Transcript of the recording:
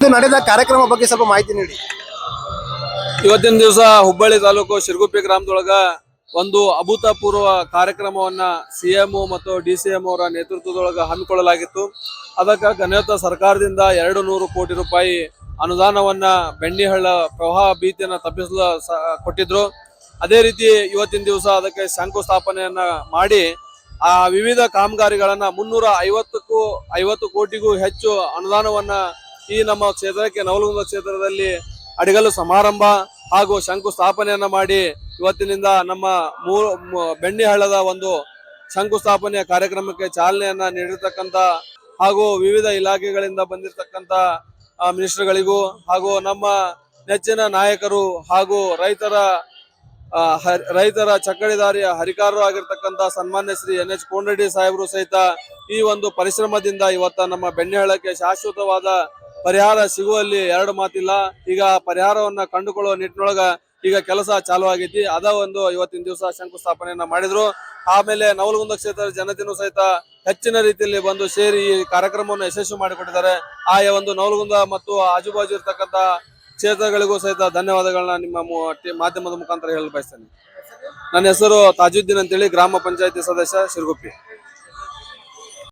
ಇದು ನಡೆದ ಕಾರ್ಯಕ್ರಮ ಬಗ್ಗೆ ಸ್ವಲ್ಪ ಮಾಹಿತಿ ನೀಡಿ. ಇವತ್ತಿನ ದಿವಸ ಹುಬ್ಬಳ್ಳಿ ತಾಲೂಕು ಶಿರಗುಪ್ಪಿ ಗ್ರಾಮದೊಳಗ ಒಂದು ಅಭೂತಪೂರ್ವ ಕಾರ್ಯಕ್ರಮವನ್ನ ಸಿಎಂಒ ಮತ್ತು ಡಿ ಸಿ ಎಂ ಅವರ ನೇತೃತ್ವದೊಳಗ ಹಮ್ಮಿಕೊಳ್ಳಲಾಗಿತ್ತು. ಅದಕ್ಕೆ ಘನಯುತ ಸರ್ಕಾರದಿಂದ ಎರಡು ನೂರು ಕೋಟಿ ರೂಪಾಯಿ ಅನುದಾನವನ್ನ ಬೆಣ್ಣಿಹಳ್ಳ ಪ್ರವಾಹ ಭೀತಿಯನ್ನ ತಪ್ಪಿಸಲು ಕೊಟ್ಟಿದ್ರು. ಅದೇ ರೀತಿ ಇವತ್ತಿನ ದಿವಸ ಅದಕ್ಕೆ ಶಂಕುಸ್ಥಾಪನೆಯನ್ನ ಮಾಡಿ ಆ ವಿವಿಧ ಕಾಮಗಾರಿಗಳನ್ನ ಮುನ್ನೂರ ಐವತ್ತಕ್ಕೂ ಐವತ್ತು ಕೋಟಿಗೂ ಹೆಚ್ಚು ಅನುದಾನವನ್ನ ಈ ನಮ್ಮ ಕ್ಷೇತ್ರಕ್ಕೆ ನವಲಗುಂದ ಕ್ಷೇತ್ರದಲ್ಲಿ ಅಡಿಗಲ್ಲು ಸಮಾರಂಭ ಹಾಗೂ ಶಂಕುಸ್ಥಾಪನೆಯನ್ನ ಮಾಡಿ ಇವತ್ತಿನಿಂದ ನಮ್ಮ ಮೂರು ಬೆಣ್ಣಿಹಳ್ಳದ ಒಂದು ಶಂಕುಸ್ಥಾಪನೆಯ ಕಾರ್ಯಕ್ರಮಕ್ಕೆ ಚಾಲನೆಯನ್ನ ನೀಡಿರ್ತಕ್ಕಂಥ ಹಾಗೂ ವಿವಿಧ ಇಲಾಖೆಗಳಿಂದ ಬಂದಿರತಕ್ಕಂಥ ಮಿನಿಸ್ಟರ್ಗಳಿಗೂ ಹಾಗೂ ನಮ್ಮ ನೆಚ್ಚಿನ ನಾಯಕರು ಹಾಗೂ ರೈತರ ರೈತರ ಚಕ್ಕಡಿದಾರಿಯ ಹರಿಕಾರರು ಆಗಿರ್ತಕ್ಕಂಥ ಸನ್ಮಾನ್ಯ ಶ್ರೀ ಎನ್ ಎಚ್ ಕೋನರೆಡ್ಡಿ ಸಾಹೇಬರು ಸಹಿತ ಈ ಒಂದು ಪರಿಶ್ರಮದಿಂದ ಇವತ್ತ ನಮ್ಮ ಬೆಣ್ಣೆಹಳ್ಳಕ್ಕೆ ಶಾಶ್ವತವಾದ ಪರಿಹಾರ ಸಿಗುವಲ್ಲಿ ಎರಡು ಮಾತಿಲ್ಲ. ಈಗ ಪರಿಹಾರವನ್ನ ಕಂಡುಕೊಳ್ಳುವ ನಿಟ್ಟಿನೊಳಗ ಈಗ ಕೆಲಸ ಚಾಲು ಆಗೈತಿ. ಅದ ಒಂದು ಇವತ್ತಿನ ದಿವಸ ಶಂಕುಸ್ಥಾಪನೆಯನ್ನ ಮಾಡಿದ್ರು. ಆಮೇಲೆ ನವಲಗುಂದ ಕ್ಷೇತ್ರದ ಜನತೆನೂ ಸಹಿತ ಹೆಚ್ಚಿನ ರೀತಿಯಲ್ಲಿ ಬಂದು ಸೇರಿ ಈ ಕಾರ್ಯಕ್ರಮವನ್ನು ಯಶಸ್ವಿ ಮಾಡಿಕೊಟ್ಟಿದ್ದಾರೆ. ಆಯಾ ಒಂದು ನವಲಗುಂದ ಮತ್ತು ಆಜುಬಾಜು ಇರತಕ್ಕಂತ ಕ್ಷೇತ್ರಗಳಿಗೂ ಸಹಿತ ಧನ್ಯವಾದಗಳನ್ನ ನಿಮ್ಮ ಮಾಧ್ಯಮದ ಮುಖಾಂತರ ಹೇಳಲು ಬಯಸ್ತೇನೆ. ನನ್ನ ಹೆಸರು ತಾಜುದ್ದೀನ್ ಅಂತೇಳಿ, ಗ್ರಾಮ ಪಂಚಾಯತಿ ಸದಸ್ಯ ಶಿರಗುಪ್ಪಿ.